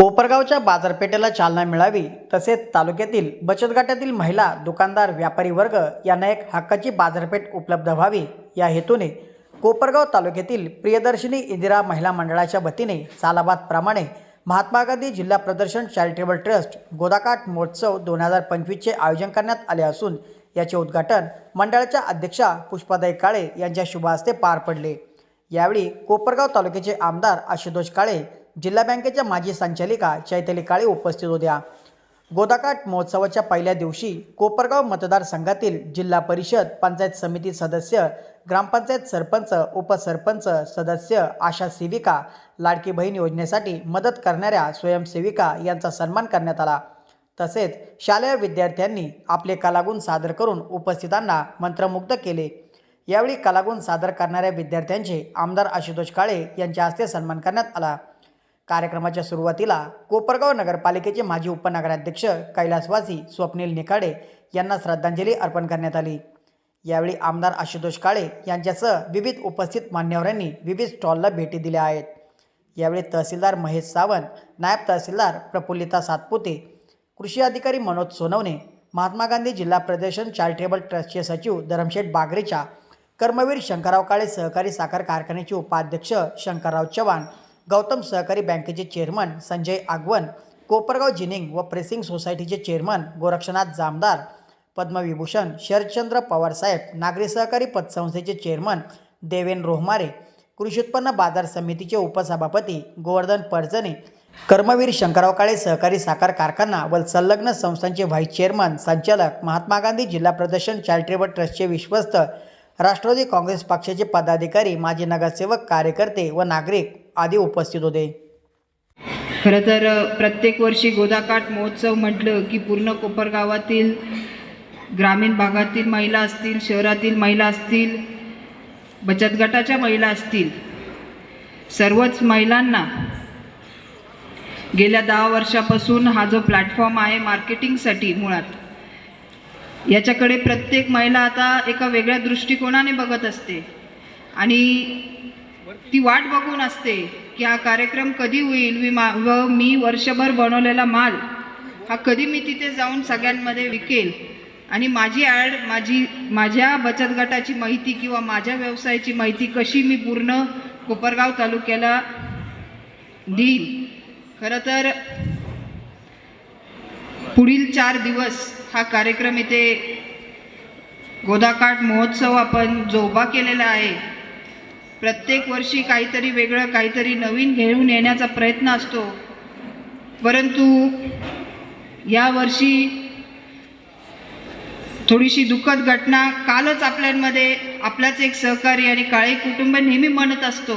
कोपरगावच्या बाजारपेठेला चालना मिळावी तसेच तालुक्यातील बचत गटातील महिला दुकानदार व्यापारी वर्ग यांना एक हक्काची बाजारपेठ उपलब्ध व्हावी. या हेतूने कोपरगाव तालुक्यातील प्रियदर्शिनी इंदिरा महिला मंडळाच्या वतीने सालाबादप्रमाणे महात्मा गांधी जिल्हा प्रदर्शन चॅरिटेबल ट्रस्ट गोदाकाठ महोत्सव दोन हजार पंचवीसचे आयोजन करण्यात आले असून याचे उद्घाटन मंडळाच्या अध्यक्षा पुष्पादाई काळे यांच्या शुभ हस्ते पार पडले. यावेळी कोपरगाव तालुक्याचे आमदार आशुतोष काळे जिल्हा बँकेच्या माजी संचालिका चैतली काळे उपस्थित होत्या. गोदाकाठ महोत्सवाच्या पहिल्या दिवशी कोपरगाव मतदारसंघातील जिल्हा परिषद पंचायत समिती सदस्य ग्रामपंचायत सरपंच उपसरपंच सदस्य आशा सेविका लाडकी बहीण योजनेसाठी मदत करणाऱ्या स्वयंसेविका यांचा सन्मान करण्यात आला. तसेच शालेय विद्यार्थ्यांनी आपले कलागुण सादर करून उपस्थितांना मंत्रमुग्ध केले. यावेळी कलागुण सादर करणाऱ्या विद्यार्थ्यांचे आमदार आशुतोष काळे यांच्या हस्ते सन्मान करण्यात आला. कार्यक्रमाच्या सुरुवातीला कोपरगाव नगरपालिकेचे माजी उपनगराध्यक्ष कैलासवासी स्वप्नील निकाडे यांना श्रद्धांजली अर्पण करण्यात आली. यावेळी आमदार आशुतोष काळे यांच्यासह विविध उपस्थित मान्यवरांनी विविध स्टॉलला भेटी दिल्या आहेत. यावेळी तहसीलदार महेश सावंत नायब तहसीलदार प्रफुल्लिता सातपुते कृषी अधिकारी मनोज सोनवणे महात्मा गांधी जिल्हा प्रदर्शन चॅरिटेबल ट्रस्टचे सचिव धरमशेठ बागरेचा कर्मवीर शंकरराव काळे सहकारी साखर कारखान्याचे उपाध्यक्ष शंकरराव चव्हाण गौतम सहकारी बँकेचे चेअरमन संजय आगवण कोपरगाव जिनिंग व प्रेसिंग सोसायटीचे चेअरमन गोरक्षनाथ जामदार पद्मविभूषण शरदचंद्र पवारसाहेब नागरी सहकारी पतसंस्थेचे चेअरमन देवेन रोहमारे कृषी उत्पन्न बाजार समितीचे उपसभापती गोवर्धन पडजणे कर्मवीर शंकरराव काळे सहकारी साखर कारखाना व संलग्न संस्थांचे व्हाईस चेअरमन संचालक महात्मा गांधी जिल्हा प्रदर्शन चॅरिटेबल ट्रस्टचे विश्वस्त राष्ट्रवादी काँग्रेस पक्षाचे पदाधिकारी माजी नगरसेवक कार्यकर्ते व नागरिक आदी उपस्थित होते. खरं तर प्रत्येक वर्षी गोदाकाठ महोत्सव म्हटलं की पूर्ण कोपरगावातील ग्रामीण भागातील महिला असतील शहरातील महिला असतील बचत गटाच्या महिला असतील सर्वच महिलांना गेल्या दहा वर्षापासून हा जो प्लॅटफॉर्म आहे मार्केटिंगसाठी मुळात याच्याकडे प्रत्येक महिला आता एका वेगळ्या दृष्टिकोनाने बघत असते. आणि ती वाट बघून असते की हा कार्यक्रम कधी होईल? मी मा व मी वर्षभर बनवलेला माल हा कधी मी तिथे जाऊन सगळ्यांमध्ये विकेल आणि माझी ॲड माझी माझ्या बचत गटाची माहिती किंवा माझ्या व्यवसायाची माहिती कशी मी पूर्ण कोपरगाव तालुक्याला देईल खरं तर पुढील चार दिवस हा कार्यक्रम इथे गोदाकाठ महोत्सव आपण जो उभा केलेला आहे प्रत्येक वर्षी काहीतरी वेगळं काहीतरी नवीन घेऊन येण्याचा प्रयत्न असतो. परंतु यावर्षी थोडीशी दुःखद घटना कालच आपल्यांमध्ये आपलाच एक सहकारी आणि काळे कुटुंब नेहमी म्हणत असतो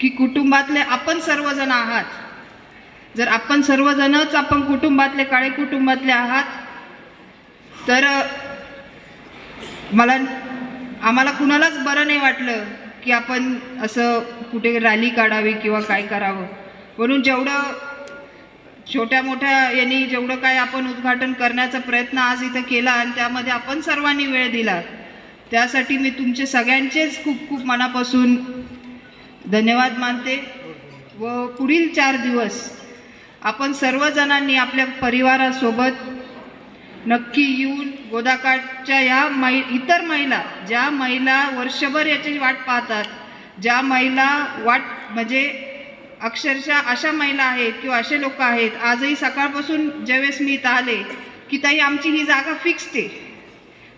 की कुटुंबातले आपण सर्वजण आहात. जर आपण सर्वजणच आपण कुटुंबातले काळे कुटुंबातले आहात तर मला आम्हाला कुणालाच बरं नाही वाटलं. की आपण असं कुठे रॅली काढावी किंवा काय करावं. म्हणून जेवढं छोट्या मोठ्या यांनी जेवढं काय आपण उद्घाटन करण्याचा प्रयत्न आज इथं केला आणि त्यामध्ये आपण सर्वांनी वेळ दिला त्यासाठी मी तुमचे सगळ्यांचेच खूप खूप मनापासून धन्यवाद मानते व पुढील चार दिवस आपण सर्वजणांनी आपल्या परिवारासोबत नक्की येऊन गोदाकाठच्या या मै इतर महिला ज्या महिला वर्षभर याची वाट पाहतात ज्या महिला वाट म्हणजे अक्षरशः अशा महिला आहेत किंवा असे लोक आहेत आजही सकाळपासून ज्यावेळेस मी इथं आले की ताई आमची ही जागा फिक्स्ड आहे.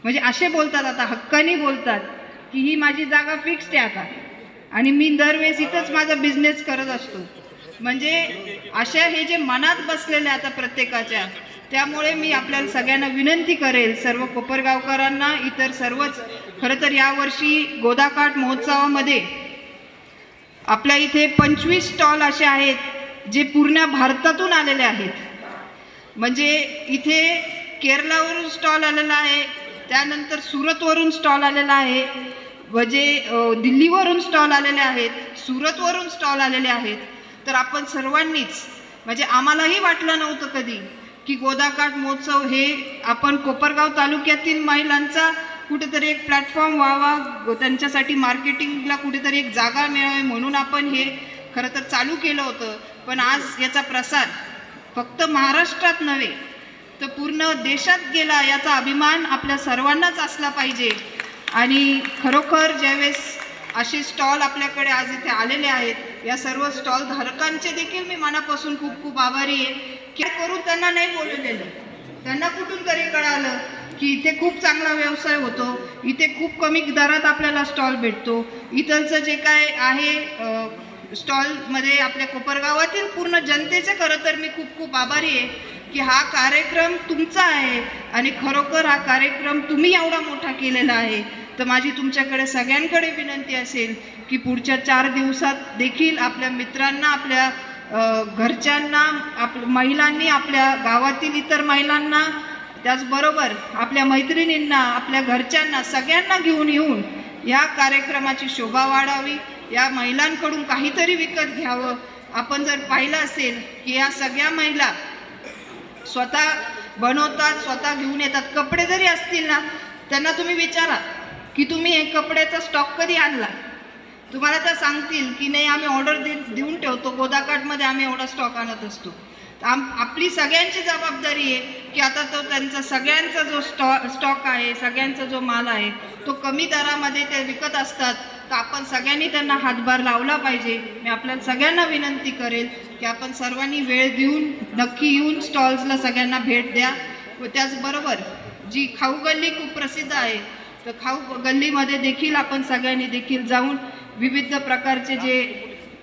म्हणजे असे बोलतात आता हक्काने बोलतात की ही माझी जागा फिक्स्ड आहे आता. आणि मी दरवेळेस इथंच माझा बिझनेस करत असतो. म्हणजे अशा हे जे मनात बसलेले आता प्रत्येकाच्या त्यामुळे मी आपल्याला सगळ्यांना विनंती करेल सर्व कोपरगावकरांना इतर सर्वच खरं तर यावर्षी गोदाकाठ महोत्सवामध्ये आपल्या इथे पंचवीस स्टॉल असे आहेत जे पूर्ण भारतातून आलेले आहेत. म्हणजे इथे केरलावरून स्टॉल आलेला आहे त्यानंतर सुरतवरून स्टॉल आलेला आहे म्हणजे दिल्लीवरून स्टॉल आलेले आहेत सुरतवरून स्टॉल आलेले आहेत. तर आपण सर्वांनीच म्हणजे आम्हालाही वाटलं नव्हतं कधी की गोदाकाठ महोत्सव हे आपण कोपरगाव तालुक्यातील महिलांचा कुठेतरी एक प्लॅटफॉर्म व्हावा. त्यांच्यासाठी मार्केटिंगला कुठेतरी एक जागा मिळावी म्हणून आपण हे खरं तर चालू केलं होतं. पण आज याचा प्रसार फक्त महाराष्ट्रात नव्हे तर पूर्ण देशात गेला याचा अभिमान आपल्या सर्वांनाच असला पाहिजे. आणि खरोखर ज्यावेळेस असे स्टॉल आपल्याकडे आज इथे आलेले आहेत या सर्व स्टॉल धारकांचे देखील मी मनापासून खूप खूप आभारी आहे. काय करून त्यांना नाही बोलवलेलं त्यांना कुठून तरी कळालं की इथे खूप चांगला व्यवसाय होतो इथे खूप कमी दरात आपल्याला स्टॉल भेटतो. इथलचं जे काय आहे स्टॉलमध्ये आपल्या कोपरगावातील पूर्ण जनतेचे खरं तर मी खूप खूप आभारी आहे की हा कार्यक्रम तुमचा आहे आणि खरोखर हा कार्यक्रम तुम्ही एवढा मोठा केलेला आहे. तर माझी तुमच्याकडे सगळ्यांकडे विनंती असेल की पुढच्या चार दिवसात देखील आपल्या मित्रांना आपल्या घरच्यांना आप महिलांनी आपल्या गावातील इतर महिलांना त्याचबरोबर आपल्या मैत्रिणींना आपल्या घरच्यांना सगळ्यांना घेऊन येऊन या कार्यक्रमाची शोभा वाढावी. या महिलांकडून काहीतरी विकत घ्यावं. आपण जर पाहिलं असेल की या सगळ्या महिला स्वतः बनवतात स्वतः घेऊन येतात. कपडे जरी असतील ना त्यांना तुम्ही विचारा की तुम्ही हे कपड्याचा स्टॉक कधी आणला? तुम्हाला तर सांगतील की नाही आम्ही ऑर्डर दे देऊन ठेवतो. गोदाकाठमध्ये आम्ही एवढा स्टॉक आणत असतो. आम आपली सगळ्यांची जबाबदारी आहे की आता तो त्यांचा सगळ्यांचा जो स्टॉ स्टॉक आहे सगळ्यांचा जो माल आहे तो कमी दरामध्ये ते विकत असतात. तर आपण सगळ्यांनी त्यांना हातभार लावला पाहिजे. मी आपल्याला सगळ्यांना विनंती करेल की आपण सर्वांनी वेळ देऊन नक्की येऊन स्टॉल्सला सगळ्यांना भेट द्या. व त्याचबरोबर जी खाऊ गल्ली खूप प्रसिद्ध आहे तर खाऊ गल्लीमध्ये देखील आपण सगळ्यांनी देखील जाऊन विविध प्रकारचे जे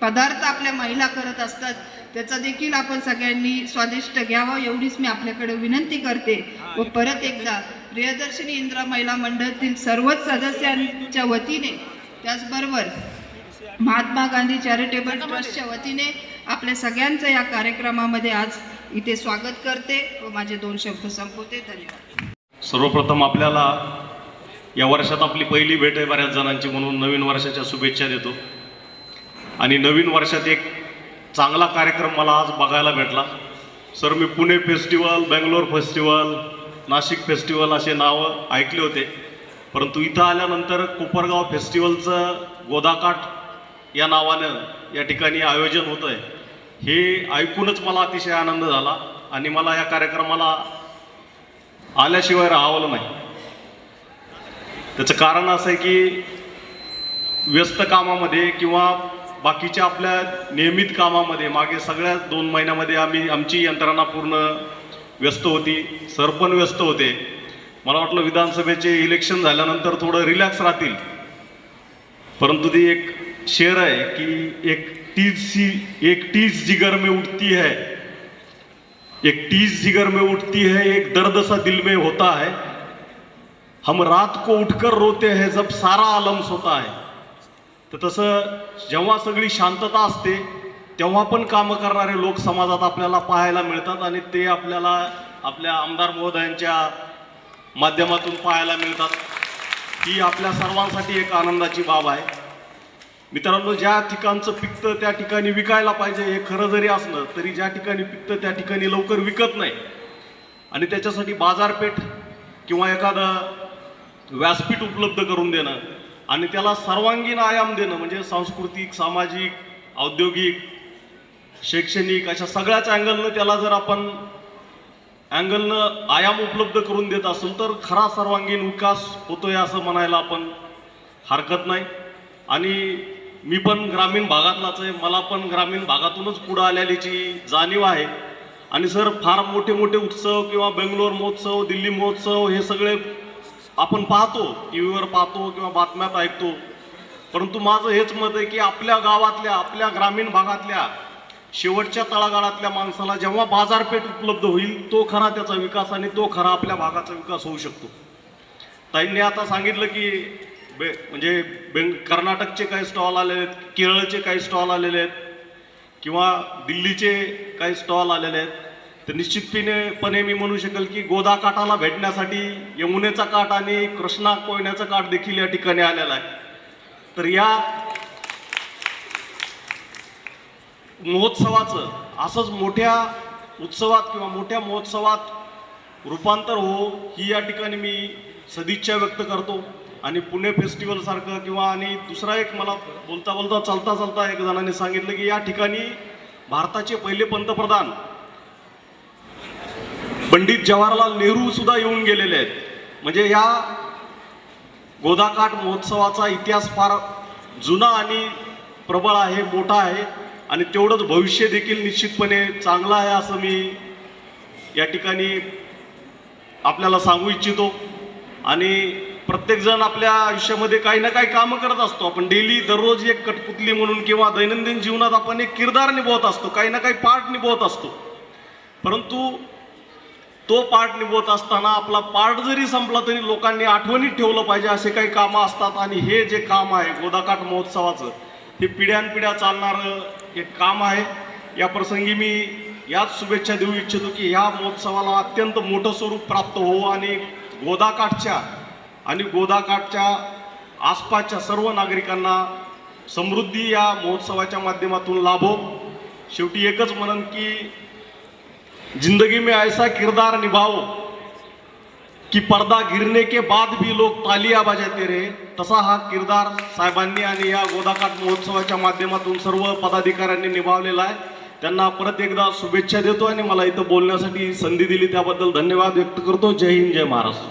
पदार्थ आपल्या महिला करत असतात त्याचा देखील आपण सगळ्यांनी स्वादिष्ट घ्यावं एवढीच मी आपल्याकडे विनंती करते. व परत एकदा प्रियदर्शिनी इंदिरा महिला मंडळातील सर्वच सदस्यांच्या वतीने त्याचबरोबर महात्मा गांधी चॅरिटेबल ट्रस्टच्या वतीने आपल्या सगळ्यांचं या कार्यक्रमामध्ये आज इथे स्वागत करते. व माझे दोन शब्द संपवते. धन्यवाद. सर्वप्रथम आपल्याला या वर्षात आपली पहिली भेट आहे बऱ्याच जणांची म्हणून नवीन वर्षाच्या शुभेच्छा देतो. आणि नवीन वर्षात एक चांगला कार्यक्रम मला आज बघायला भेटला. सर मी Pune festival Bangalore festival Nashik festival असे नावं ऐकले होते. परंतु इथं आल्यानंतर कोपरगाव फेस्टिवलचं गोदाकाठ या नावानं या ठिकाणी आयोजन होतं आहे हे ऐकूनच मला अतिशय आनंद झाला आणि मला या कार्यक्रमाला आल्याशिवाय राहावलं नाही. त्याचं कारण असं आहे की व्यस्त कामामध्ये किंवा बाकीच्या आपल्या नियमित कामामध्ये मागे सगळ्या दोन महिन्यामध्ये आम्ही आमची यंत्रणा पूर्ण व्यस्त होती. सर पण व्यस्त होते. मला वाटलं विधानसभेचे इलेक्शन झाल्यानंतर थोडं रिलॅक्स राहतील. परंतु ती एक शेर आहे की एक टीज सी एक टीज जिगर में उठती है. एक टीज जिगर में उठती है एक दर्द सा दिल में होता है. हम रात को उठकर रोते हैं जब सारा आलम सोता है। तर तसं जेव्हा सगळी शांतता असते तेव्हा पण कामं करणारे लोक समाजात आपल्याला पाहायला मिळतात आणि ते आपल्याला आपल्या आमदार महोदयांच्या माध्यमातून पाहायला मिळतात. ही आपल्या सर्वांसाठी एक आनंदाची बाब आहे. मित्रांनो ज्या ठिकाणचं पिकतं त्या ठिकाणी विकायला पाहिजे हे खरं जरी असलं तरी ज्या ठिकाणी पिकतं त्या ठिकाणी लवकर विकत नाही. आणि त्याच्यासाठी बाजारपेठ किंवा एखादं व्यासपीठ उपलब्ध करून देणं आणि त्याला सर्वांगीण आयाम देणं म्हणजे सांस्कृतिक सामाजिक औद्योगिक शैक्षणिक अशा सगळ्याच अँगलनं त्याला जर आपण अँगलनं आयाम उपलब्ध करून देत असेल तर खरा सर्वांगीण विकास होतोय असं म्हणायला आपण हरकत नाही. आणि मी पण ग्रामीण भागातलाच आहे. मला पण ग्रामीण भागातूनच पुढं आलेल्याची जाणीव आहे. आणि सर फार मोठे मोठे उत्सव किंवा बेंगलोर महोत्सव दिल्ली महोत्सव हे सगळे आपण पाहतो टी व्हीवर पाहतो किंवा बातम्यात ऐकतो. परंतु माझं हेच मत आहे की आपल्या गावातल्या आपल्या ग्रामीण भागातल्या शेवटच्या तळागाळातल्या माणसाला जेव्हा बाजारपेठ उपलब्ध होईल तो खरा त्याचा विकास आणि तो खरा आपल्या भागाचा विकास होऊ शकतो. ताईंनी आता सांगितलं की बे म्हणजे बेंग कर्नाटकचे काही स्टॉल आलेले आहेत केरळचे काही स्टॉल आलेले आहेत किंवा दिल्लीचे काही स्टॉल आलेले आहेत. तर निश्चितपणे पणे मी म्हणू शकेल की गोदा काठाला भेटण्यासाठी यमुनेचा काठ आणि कृष्णा कोयण्याचा काठ देखील या ठिकाणी आलेला आहे. तर या महोत्सवाचं असंच मोठ्या उत्सवात किंवा मोठ्या महोत्सवात रूपांतर हो ही या ठिकाणी मी सदिच्छा व्यक्त करतो. आणि पुणे फेस्टिवलसारखं किंवा आणि दुसरा एक मला बोलता बोलता चालता चालता एक जणांनी सांगितलं की या ठिकाणी भारताचे पहिले पंतप्रधान पंडित जवाहरलाल नेहरू सुद्धा येऊन गेलेले आहेत. म्हणजे या गोदाकाठ महोत्सवाचा इतिहास फार जुना आणि प्रबळ आहे मोठा आहे आणि तेवढंच भविष्य देखील निश्चितपणे चांगलं आहे असं मी या ठिकाणी आपल्याला सांगू इच्छितो. आणि प्रत्येकजण आपल्या आयुष्यामध्ये काही ना काही कामं करत असतो. आपण डेली दररोज एक कठपुतली म्हणून किंवा दैनंदिन जीवनात आपण एक किरदार निभवत असतो. काही ना काही पार्ट निभवत असतो. परंतु तो पाठ निभवत असताना आपला पाठ जरी संपला तरी लोकांनी आठवणीत ठेवलं पाहिजे असे काही कामं असतात. आणि हे जे काम आहे गोदाकाठ महोत्सवाचं हे पिढ्यानपिढ्या चालणारं एक काम आहे. या प्रसंगी मी याच शुभेच्छा देऊ इच्छितो की ह्या महोत्सवाला अत्यंत मोठं स्वरूप प्राप्त हो आणि गोदाकाठच्या आणि गोदाकाठच्या आसपासच्या सर्व नागरिकांना समृद्धी या महोत्सवाच्या माध्यमातून लाभो. शेवटी एकच म्हणन की जिंदगी में ऐसा किरदार निभाओ की पर्दा गिरने के बाद भी लोग तालिया बजाते रहे। तसा हा किरदार साहेबांनी आणि या गोदाकाठ महोत्सवाच्या माध्यमातून सर्व पदाधिकाऱ्यांनी निभावलेला आहे. त्यांना परत एकदा शुभेच्छा देतो आणि मला इथं बोलण्यासाठी संधी दिली त्याबद्दल धन्यवाद व्यक्त करतो. जय हिंद जय महाराष्ट्र.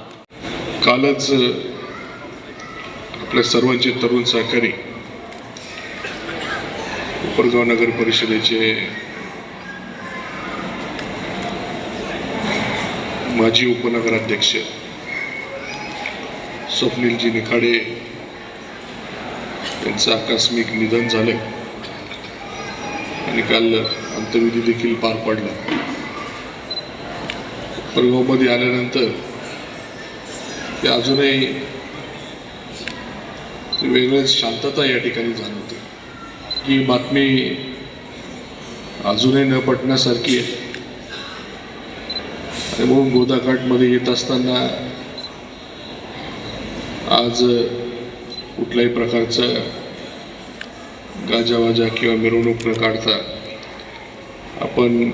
कालच आपल्या सर्वांचे तरुण सहकारी उपरगाव नगर परिषदेचे माजी उपनगराध्यक्ष स्वप्नीलजी निखाडे यांचं आकस्मिक निधन झालं आणि काल अंत्यविधी देखील पार पडला. उपरगावमध्ये आल्यानंतर ते अजूनही वेगळेच शांतता या ठिकाणी जाणवते. ही बातमी अजूनही न पटण्यासारखी आहे. आणि म्हणून गोदाकाठमध्ये येत असताना आज कुठल्याही प्रकारचं गाजावाजा किंवा मिरवणूक न काढता आपण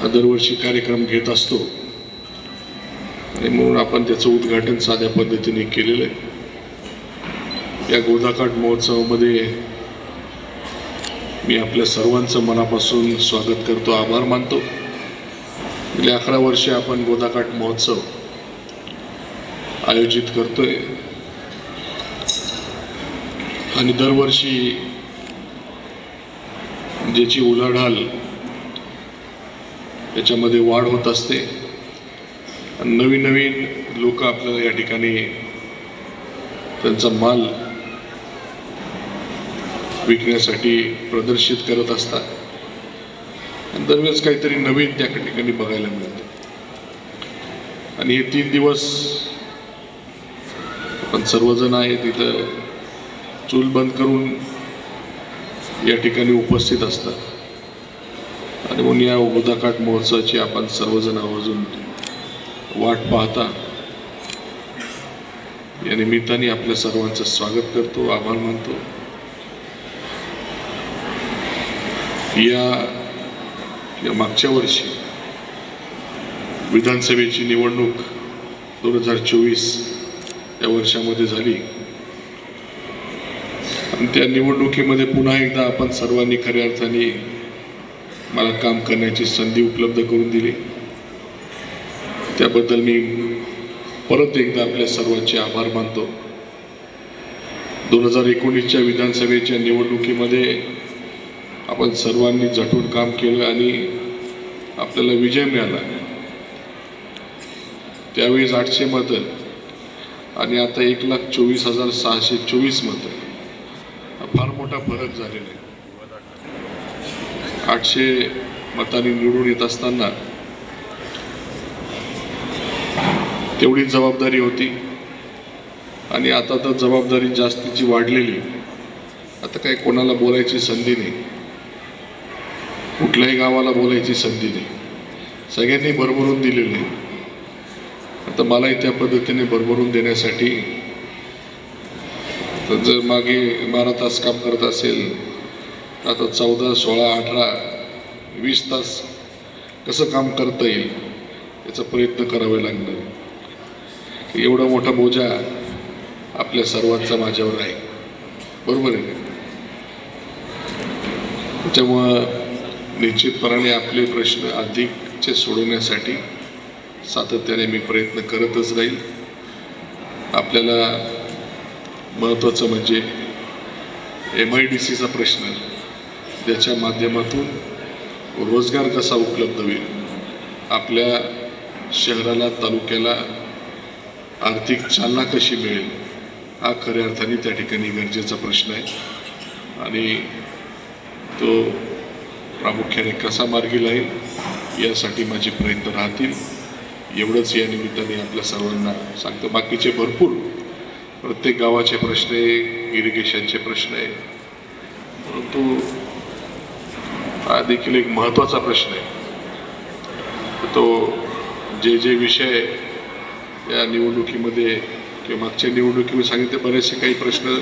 हा दरवर्षी कार्यक्रम घेत असतो. आणि म्हणून आपण त्याचं उद्घाटन साध्या पद्धतीने केलेलं आहे. या गोदाकाठ महोत्सवामध्ये मी आपल्या सर्वांचं मनापासून स्वागत करतो आभार मानतो. गेल्या अकरा वर्षे आपण गोदाकाठ महोत्सव आयोजित करतोय. आणि दरवर्षी ज्याची उलाढाल याच्यामध्ये वाढ होत असते. आणि नवीन नवीन लोक आपल्याला या ठिकाणी त्यांचा माल विकण्यासाठी प्रदर्शित करत असतात. दरवेळेस काहीतरी नवीन त्या ठिकाणी बघायला मिळतं. आणि हे तीन दिवस आपण सर्वजण आहे तिथं चूल बंद करून या ठिकाणी उपस्थित असतात. आणि म्हणून या उदाकाठ महोत्सवाची आपण सर्वजण आवर्जून वाट पाहता. या निमित्ताने आपल्या सर्वांचं स्वागत करतो आभार मानतो. या किंवा मागच्या वर्षी. विधानसभेची निवडणूक दोन हजार चोवीस या वर्षामध्ये झाली. आणि त्या निवडणुकीमध्ये पुन्हा एकदा आपण सर्वांनी खऱ्या अर्थाने मला काम करण्याची संधी उपलब्ध करून दिली. त्याबद्दल मी परत एकदा आपल्या सर्वांचे आभार मानतो. दोन हजार एकोणीसच्या विधानसभेच्या निवडणुकीमध्ये आपण सर्वांनी झटून काम केलं आणि आपल्याला विजय मिळाला. त्यावेळेस आठशे मतं आणि आता एक लाख चोवीस हजार सहाशे चोवीस मतं. हा फार मोठा फरक झालेला आहे. आठशे मतांनी निवडून येत असताना तेवढी जबाबदारी होती आणि आता तर जबाबदारी जास्तीची वाढलेली आता काही कोणाला बोलायची संधी नाही. कुठल्याही गावाला बोलायची संधी नाही. सगळ्यांनी भरभरून दिलेली आहे. आता मलाही त्या पद्धतीने भरभरून देण्यासाठी तर जर मागे बारा तास काम करत असेल आता चौदा सोळा अठरा वीस तास कसं काम करता येईल याचा प्रयत्न करावे लागणार. एवढा मोठा बोजा आपल्या सर्वांचा माझ्यावर आहे. बरोबर आहे. त्यामुळं निश्चितपणाने आपले प्रश्न अधिकचे सोडवण्यासाठी सातत्याने मी प्रयत्न करतच राहील. आपल्याला महत्त्वाचं म्हणजे एम आय डी सीचा प्रश्न ज्याच्या माध्यमातून रोजगार कसा उपलब्ध होईल आपल्या शहराला तालुक्याला आर्थिक चालना कशी मिळेल हा खऱ्या अर्थाने त्या ठिकाणी गरजेचा प्रश्न आहे. आणि तो प्रामुख्याने कसा मार्गी लाईल यासाठी माझे प्रयत्न राहतील. एवढंच या निमित्ताने आपल्या सर्वांना सांगतो. बाकीचे भरपूर प्रत्येक गावाचे प्रश्न आहे इरिगेशनचे प्रश्न आहे. परंतु हा देखील एक महत्त्वाचा प्रश्न आहे. तो जे जे विषय या निवडणुकीमध्ये किंवा मागच्या निवडणुकीमध्ये सांगितले बरेचसे काही प्रश्न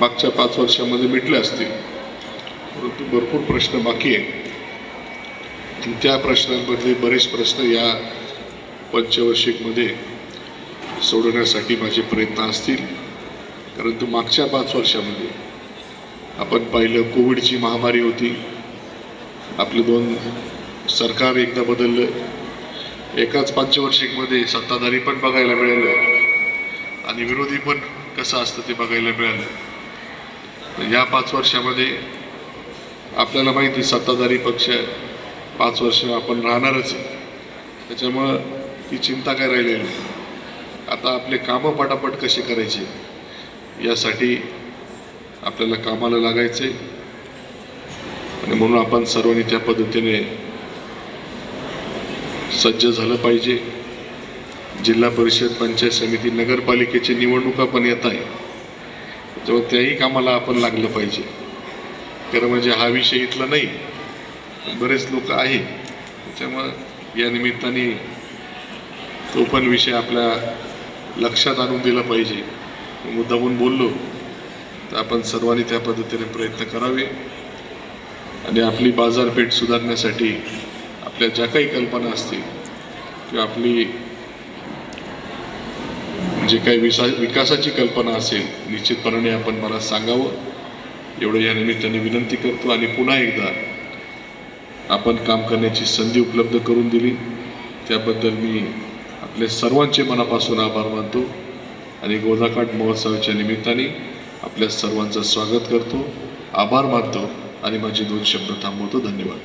मागच्या पाच वर्षामध्ये मिटले असतील. परंतु भरपूर प्रश्न बाकी आहे त्या प्रश्नांमधले बरेच प्रश्न या पंचवर्षिकमध्ये सोडवण्यासाठी माझे प्रयत्न असतील. परंतु मागच्या पाच वर्षामध्ये आपण पाहिलं कोविडची महामारी होती. आपले दोन सरकार एकदा बदललं. एकाच पंचवर्षिकमध्ये सत्ताधारी पण बघायला मिळालं. आणि विरोधी पण कसं असतं ते बघायला मिळालं. या पाच वर्षामध्ये आपल्याला माहिती सत्ताधारी पक्ष पाच वर्ष आपण राहणारच आहे. त्याच्यामुळं ती चिंता काय राहिलेली नाही. आता आपले कामं पटापट कसे करायचे यासाठी आपल्याला कामाला लागायचं आहे आणि म्हणून आपण सर्वांनी त्या पद्धतीने सज्ज झालं पाहिजे. जिल्हा परिषद पंचायत समिती नगरपालिकेची निवडणुका पण येत आहे तेव्हा त्याही कामाला आपण लागलं पाहिजे. खरं म्हणजे हा विषय इथला नाही. बरेच लोक आहेत. त्याच्यामुळं या निमित्ताने तो पण विषय आपल्या लक्षात आणून दिला पाहिजे. मुद्दामून बोललो तर आपण सर्वांनी त्या पद्धतीने प्रयत्न करावे. आणि आपली बाजारपेठ सुधारण्यासाठी आपल्या ज्या काही कल्पना असतील किंवा आपली जे काही विसा विकासाची कल्पना असेल निश्चितपणाने आपण मला सांगावं. एवढं या निमित्ताने विनंती करतो आणि पुन्हा एकदा आपण काम करण्याची संधी उपलब्ध करून दिली. त्याबद्दल मी आपले सर्वांचे मनापासून आभार मानतो आणि गोदाकाठ महोत्सवाच्या निमित्ताने आपल्या सर्वांचं स्वागत करतो. आभार मानतो आणि माझे दोन शब्द थांबवतो. धन्यवाद.